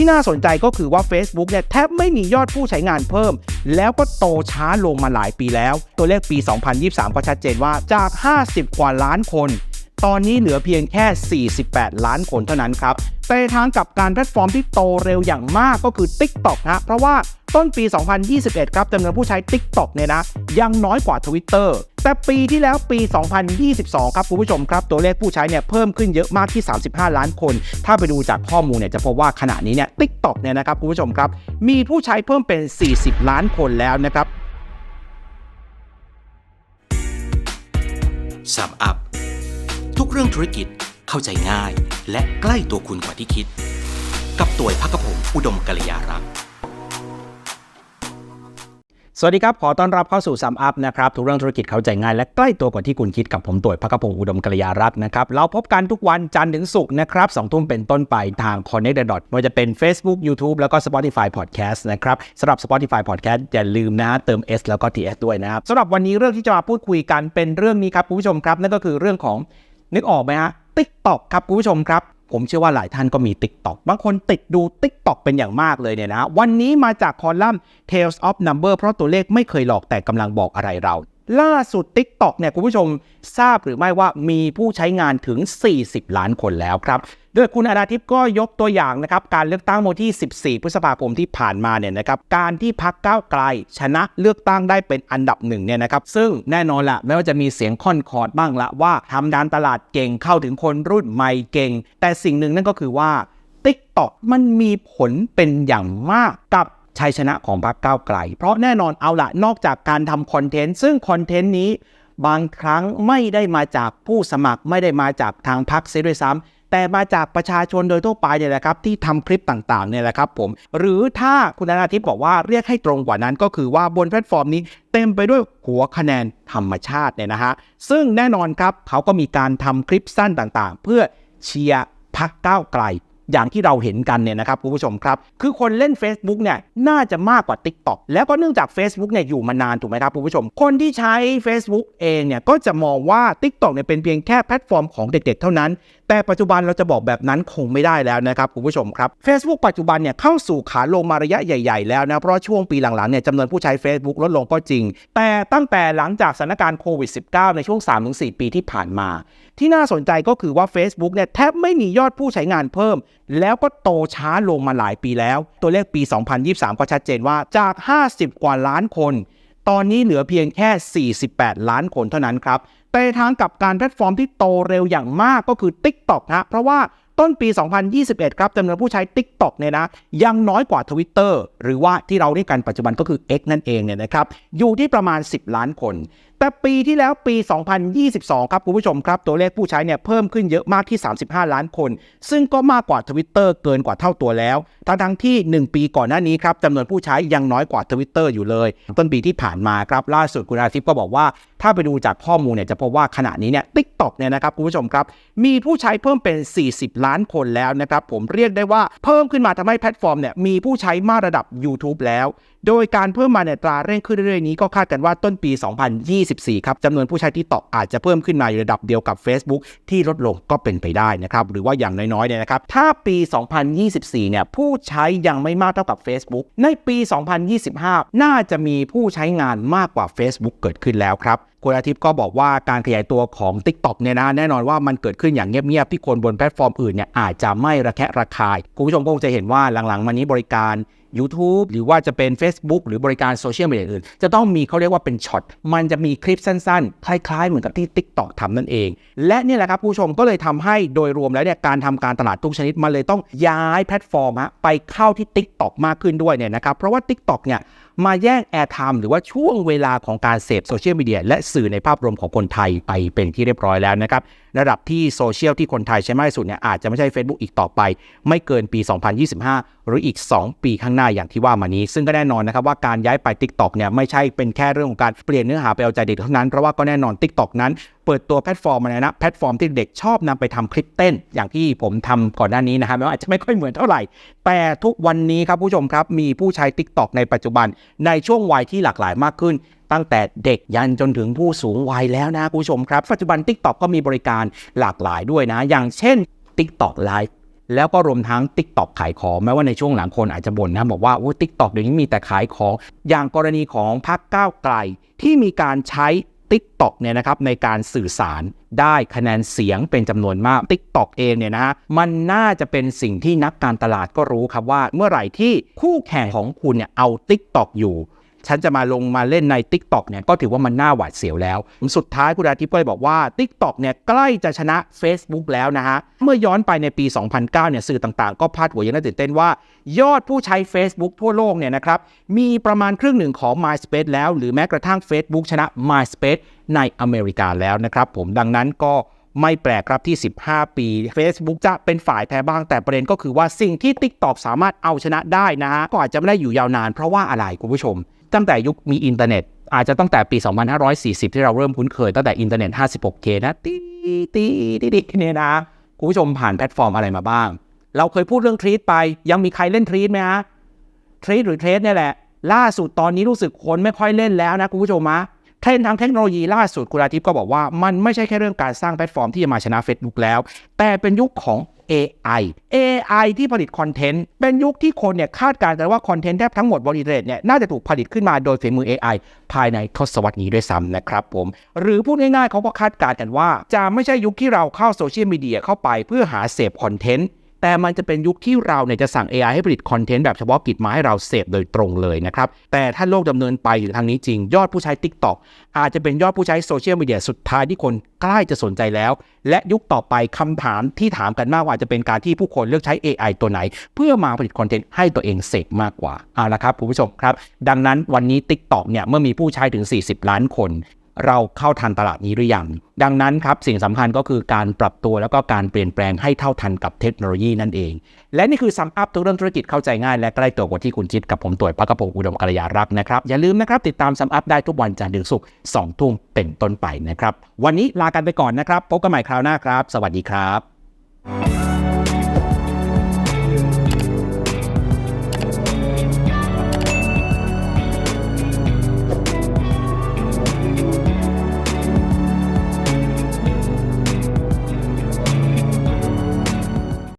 ที่น่าสนใจก็คือว่า Facebook เนี่ยแทบไม่มียอดผู้ใช้งานเพิ่ม แล้วก็โตช้าลงมาหลายปีแล้ว ตัวเลขปี 2023 ก็ชัดเจนว่าจาก 50 กว่าล้านคน ตอนนี้เหลือเพียงแค่ 48 ล้านคนเท่านั้นครับ แต่ทางกับการแพลตฟอร์มที่โตเร็วอย่างมากก็คือ TikTok นะ เพราะว่าต้นปี 2021 ครับจำนวนผู้ใช้ TikTok เนี่ยนะ ยังน้อยกว่า Twitter แต่ปีที่แล้วปี 2022 ครับคุณผู้ชมครับ ตัวเลขผู้ใช้เนี่ยเพิ่มขึ้นเยอะมากที่ 35 ล้านคน ถ้าไปดูจากข้อมูลเนี่ยจะพบว่าขณะนี้เนี่ย TikTok เนี่ยนะครับคุณผู้ชมครับ มีผู้ใช้เพิ่มเป็น 40 ล้านคนแล้วนะครับสัมอัพ รื่องธุรกิจเข้าใจง่าย และใกล้ตัวคุณกว่าที่คิด กับตัวพักพงศ์อุดมกัลยารักษ์สวัสดีครับ ขอต้อนรับเข้าสู่ซัมอัพนะครับทุกเรื่องธุรกิจเข้าใจง่ายและใกล้ตัวกว่าที่คุณคิดกับผมต่วยพักพงศ์อุดมกัลยารัตน์นะครับ เราพบกันทุกวันจันทร์ถึงศุกร์นะครับสองทุ่มเป็นต้นไปทาง Connect the Dot ไม่ว่าจะเป็น Facebook YouTube แล้วก็ Spotify Podcast นะครับสำหรับ Spotify Podcast อย่าลืมนะเติม S แล้วก็ TS ด้วยนะครับสำหรับวันนี้เรื่องที่จะมาพูดคุยกันเป็นเรื่องนี้ครับคุณผู้ชมครับนั่นก็คือเรื่องของ นึกออกไหมฮะ TikTok ครับคุณผู้ชมครับ ผมเชื่อว่าหลายท่านก็มี TikTok บางคนติดดู TikTok เป็นอย่างมากเลยเนี่ยนะวันนี้มาจากคอลัมน์ Tales of Number เพราะตัวเลขไม่เคยหลอกแต่กำลังบอกอะไรเรา ล่าสุด TikTok เนี่ยคุณผู้ชมทราบหรือไม่ว่ามีผู้ใช้งานถึง 40 ล้านคนแล้วครับ โดยคุณอาณาทิพย์ก็ยกตัวอย่างนะครับการเลือกตั้งวันที่ 14 พฤษภาคมที่ผ่านมาเนี่ยนะครับการที่พักก้าวไกลชนะเลือกตั้งได้เป็นอันดับหนึ่งเนี่ยนะครับซึ่งแน่นอนละไม่ว่าจะมีเสียงค่อนคอร์ดบ้างละว่าทำด้านตลาดเก่งเข้าถึงคนรุ่นใหม่เก่ง แต่สิ่งหนึ่งนั่นก็คือว่า TikTok มันมีผลเป็นอย่างมากกับชัยชนะของพรรคก้าวไกล เพราะแน่นอนเอาละนอกจากการทำคอนเทนต์ ซึ่งคอนเทนต์นี้บางครั้งไม่ได้มาจากผู้สมัครไม่ได้มาจากทางพรรคเสียด้วยซ้ำ แต่มาจากประชาชนโดยทั่วไปเนี่ยแหละครับที่ทำคลิปต่างๆเนี่ยแหละครับผมหรือถ้าคุณอาทิตย์บอกว่าเรียกให้ตรงกว่านั้นก็คือว่าบนแพลตฟอร์มนี้เต็มไปด้วยหัวคะแนนธรรมชาติเนี่ยนะฮะซึ่งแน่นอนครับเขาก็มีการทำคลิปสั้นต่างๆ เพื่อเชียร์พรรคก้าวไกลอย่างที่เราเห็นกันเนี่ยนะครับคุณผู้ชมครับ คือคนเล่น Facebook เนี่ยน่าจะมากกว่า TikTok แล้วก็เนื่องจาก Facebook เนี่ยอยู่มานานถูกไหมครับคุณผู้ชม คนที่ใช้ Facebook เองเนี่ยก็จะมองว่า TikTok เนี่ยเป็นเพียงแค่แพลตฟอร์มของเด็กๆ เท่านั้น แต่ปัจจุบันเราจะบอกแบบนั้นคงไม่ได้แล้วนะครับคุณผู้ชมครับ Facebook ปัจจุบันเนี่ยเข้าสู่ขาลงมาระยะใหญ่ ๆ แล้วนะ เพราะช่วงปีหลังๆเนี่ยจำนวนผู้ใช้ Facebook ลดลงก็จริง แต่ตั้งแต่หลังจากสถานการณ์โควิด -19 ในช่วง 3-4 ปีที่ผ่านมา ที่น่าสนใจก็คือว่า Facebook เนี่ยแทบไม่มียอดผู้ใช้งานเพิ่ม แล้วก็โตช้าลงมาหลายปีแล้ว ตัวเลขปี 2023 ก็ชัดเจนว่าจาก 50 กว่าล้านคน ตอนนี้เหลือเพียงแค่ 48 ล้านคนเท่านั้นครับแต่ทางกับการแพลตฟอร์มที่โตเร็วอย่างมากก็คือ TikTok นะเพราะว่า ต้นปี 2021 ครับจำนวนผู้ใช้ TikTok เนี่ยนะยังน้อยกว่า Twitter หรือว่าที่เราเรียกกันปัจจุบันก็คือ X นั่นเองเนี่ยนะครับอยู่ที่ประมาณ 10 ล้านคน แต่ปีที่แล้วปี 2022 ครับคุณผู้ชมครับ ตัวเลขผู้ใช้เนี่ยเพิ่มขึ้นเยอะมากที่ 35 ล้านคน ซึ่งก็มากกว่า Twitter เกินกว่าเท่าตัวแล้ว ทั้งทั้งที่ 1 ปีก่อนหน้านี้ครับจำนวนผู้ใช้ยังน้อยกว่า Twitter อยู่เลย ต้นปีที่ผ่านมาครับล่าสุดคุณอาทิตย์ก็บอกว่าถ้าไปดูจากข้อมูลเนี่ยจะพบว่าขณะนี้เนี่ย TikTok เนี่ยนะครับคุณผู้ชมครับ มีผู้ใช้เพิ่มเป็น 40 ล้านคนแล้วนะครับ ผมเรียกได้ว่าเพิ่มขึ้นมาทำให้แพลตฟอร์มเนี่ยมีผู้ใช้มากระดับ YouTube แล้ว โดยการเพิ่มมาเนี่ยตราเร่งขึ้นเรื่อยๆนี้ก็คาดกันว่าต้นปี 2024 ครับจำนวนผู้ใช้ TikTok อาจจะเพิ่มขึ้นมาอยู่ระดับเดียวกับ Facebook ที่ลดลงก็เป็นไปได้นะครับหรือว่าอย่างน้อยๆเนี่ยนะครับถ้าปี 2024 เนี่ยผู้ใช้ยังไม่มากเท่ากับ Facebook ในปี 2025 น่าจะมีผู้ใช้งานมากกว่า Facebook เกิดขึ้นแล้วครับ คุณอาทิตย์ก็บอกว่าการขยายตัวของ TikTok เนี่ยนะแน่นอนว่ามันเกิดขึ้นอย่างเงียบๆที่คนบนแพลตฟอร์มอื่นเนี่ยอาจจะไม่ระแคะระคาย คุณผู้ชมคงจะเห็นว่าหลังๆมานี้บริการ YouTube หรือว่าจะเป็น Facebook หรือบริการโซเชียลมีเดียอื่น จะต้องมีเขาเรียกว่าเป็นช็อต มันจะมีคลิปสั้นๆ คล้าย ๆ เหมือนกับที่ TikTok ทำนั่นเอง และนี่แหละครับผู้ชมก็เลยทำให้โดยรวมแล้วเนี่ยการทำการตลาดทุกชนิดมันเลยต้องย้ายแพลตฟอร์มฮะไปเข้าที่ TikTok มากขึ้นด้วยเนี่ยนะครับเพราะว่า TikTok เนี่ย มาแย่งแอร์ไทม์หรือว่าช่วงเวลาของการเสพโซเชียลมีเดียและสื่อในภาพรวมของคนไทยไปเป็นที่เรียบร้อยแล้วนะครับระดับที่โซเชียลที่คนไทยใช้มากที่สุดเนี่ยอาจจะไม่ใช่ Facebook อีกต่อไป ไม่เกินปี 2025 หรืออีก 2 ปีข้างหน้าอย่างที่ว่ามานี้ ซึ่งก็แน่นอนนะครับว่าการย้ายไป TikTok เนี่ยไม่ใช่เป็นแค่เรื่องของการเปลี่ยนเนื้อหาไปเอาใจเด็กเท่านั้น เพราะว่าก็แน่นอน TikTok นั้นเปิดตัวแพลตฟอร์มมาแล้นะแพลตฟอร์มที่เด็กชอบนำไปทำคลิปเต้น อย่างที่ผมทำก่อนหน้านี้นะฮะแม้ว่าอาจจะไม่ค่อยเหมือนเท่าไหร่ แต่ทุกวันนี้ครับผู้ชมครับมีผู้ใช้ TikTok ในปัจจุบันในช่วงวัยที่หลากหลายมากขึ้น ตั้งแต่เด็กยันจนถึงผู้สูงวัยแล้วนะคุณผู้ชมครับ ปัจจุบัน TikTok ก็มีบริการหลากหลายด้วยนะ อย่างเช่น TikTok Live แล้วก็รวมทั้ง TikTok ขายของแม้ว่าในช่วงหลังคนอาจจะบ่นนะ บอกว่าโอ้ TikTok เดี๋ยวนี้มีแต่ขายของ อย่างกรณีของพรรคก้าวไกลที่มีการใช้ TikTok เนี่ยนะครับในการสื่อสารได้คะแนนเสียงเป็นจำนวนมาก TikTok เองเนี่ยนะฮะมันน่าจะเป็นสิ่งที่นักการตลาดก็รู้ครับว่าเมื่อไหร่ที่คู่แข่งของคุณเนี่ยเอา TikTok อยู่ ฉันจะมาลงมาเล่นใน TikTok เนี่ยก็ถือว่ามันน่าหวาดเสียวแล้ว สุดท้ายคุณอาทิตย์ก็เลยบอกว่า TikTok เนี่ยใกล้จะชนะ Facebook แล้วนะฮะ เมื่อย้อนไปในปี 2009 เนี่ยสื่อต่างๆ ก็พาดหัวอย่างน่าตื่นเต้นว่า ยอดผู้ใช้ Facebook ทั่วโลกเนี่ยนะครับมีประมาณครึ่งหนึ่งของ MySpace แล้ว หรือแม้กระทั่ง Facebook ชนะ MySpace ในอเมริกาแล้วนะครับผมดังนั้นก็ไม่แปลกครับที่ 15 ปี Facebook จะเป็นฝ่ายแพ้บ้างแต่ประเด็นก็คือว่าสิ่งที่ TikTok สามารถเอาชนะได้นะฮะก็อาจจะไม่ได้อยู่ยาวนานเพราะว่าอะไรคุณผู้ชม ตั้งแต่ยุคมีอินเทอร์เน็ต อาจจะตั้งแต่ปี 2540 ที่เราเริ่มคุ้นเคย ตั้งแต่อินเทอร์เน็ต 56K นะตีตีตีตีเนี่ยนะคุณผู้ชมผ่านแพลตฟอร์มอะไรมาบ้าง เราเคยพูดเรื่องทรีตไป ยังมีใครเล่นทรีตไหมฮะทรีตหรือเทรดเนี่ยแหละ ล่าสุดตอนนี้รู้สึกคนไม่ค่อยเล่นแล้วนะคุณผู้ชมมะ เทรนด์ทางเทคโนโลยีล่าสุดคุณอาทิตย์ก็บอกว่ามันไม่ใช่แค่เรื่องการสร้างแพลตฟอร์มที่จะมาชนะ Facebook แล้ว แต่เป็นยุคของ AI AI ที่ผลิตคอนเทนต์ เป็นยุคที่คนเนี่ยคาดการณ์กันว่าคอนเทนต์แทบทั้งหมดบริเตรเนี่ยน่าจะถูกผลิตขึ้นมาโดยฝีมือ AI ภายในทศวรรษนี้ด้วยซ้ำนะครับผม หรือพูดง่ายๆเขาก็คาดการณ์กันว่า จะไม่ใช่ยุคที่เราเข้าโซเชียลมีเดียเข้าไปเพื่อหาเสพคอนเทนต์ แต่มันจะเป็นยุคที่เราเนี่ยจะสั่ง AI ให้ผลิตคอนเทนต์แบบเฉพาะกิจมาให้เราเสพโดยตรงเลยนะครับ แต่ถ้าโลกดำเนินไปถึงทางนี้จริง ยอดผู้ใช้ TikTok อาจจะเป็นยอดผู้ใช้โซเชียลมีเดียสุดท้ายที่คนใกล้จะสนใจแล้ว และยุคต่อไปคำถามที่ถามกันมากกว่าจะเป็นการที่ผู้คนเลือกใช้ AI ตัวไหน เพื่อมาผลิตคอนเทนต์ให้ตัวเองเสพมากกว่าเอาละครับคุณผู้ชมครับ ดังนั้นวันนี้ TikTok เนี่ยเมื่อมีผู้ใช้ถึง 40 ล้านคน เราเข้าทันตลาดนี้หรือยัง ดังนั้นครับสิ่งสำคัญก็คือการปรับตัวแล้วก็การเปลี่ยนแปลงให้เท่าทันกับเทคโนโลยีนั่นเอง และนี่คือซัมอัพทุกเรื่องธุรกิจเข้าใจง่ายและใกล้ตัวกว่าที่คุณคิดกับผมต่วยพักกระพงศ์อุดมกัลยารักษ์นะครับ อย่าลืมนะครับติดตามซัมอัพได้ทุกวันจันทร์ถึงศุกร์สองทุ่มเป็นต้นไปนะครับ วันนี้ลากันไปก่อนนะครับพบกันใหม่คราวหน้าครับ สวัสดีครับ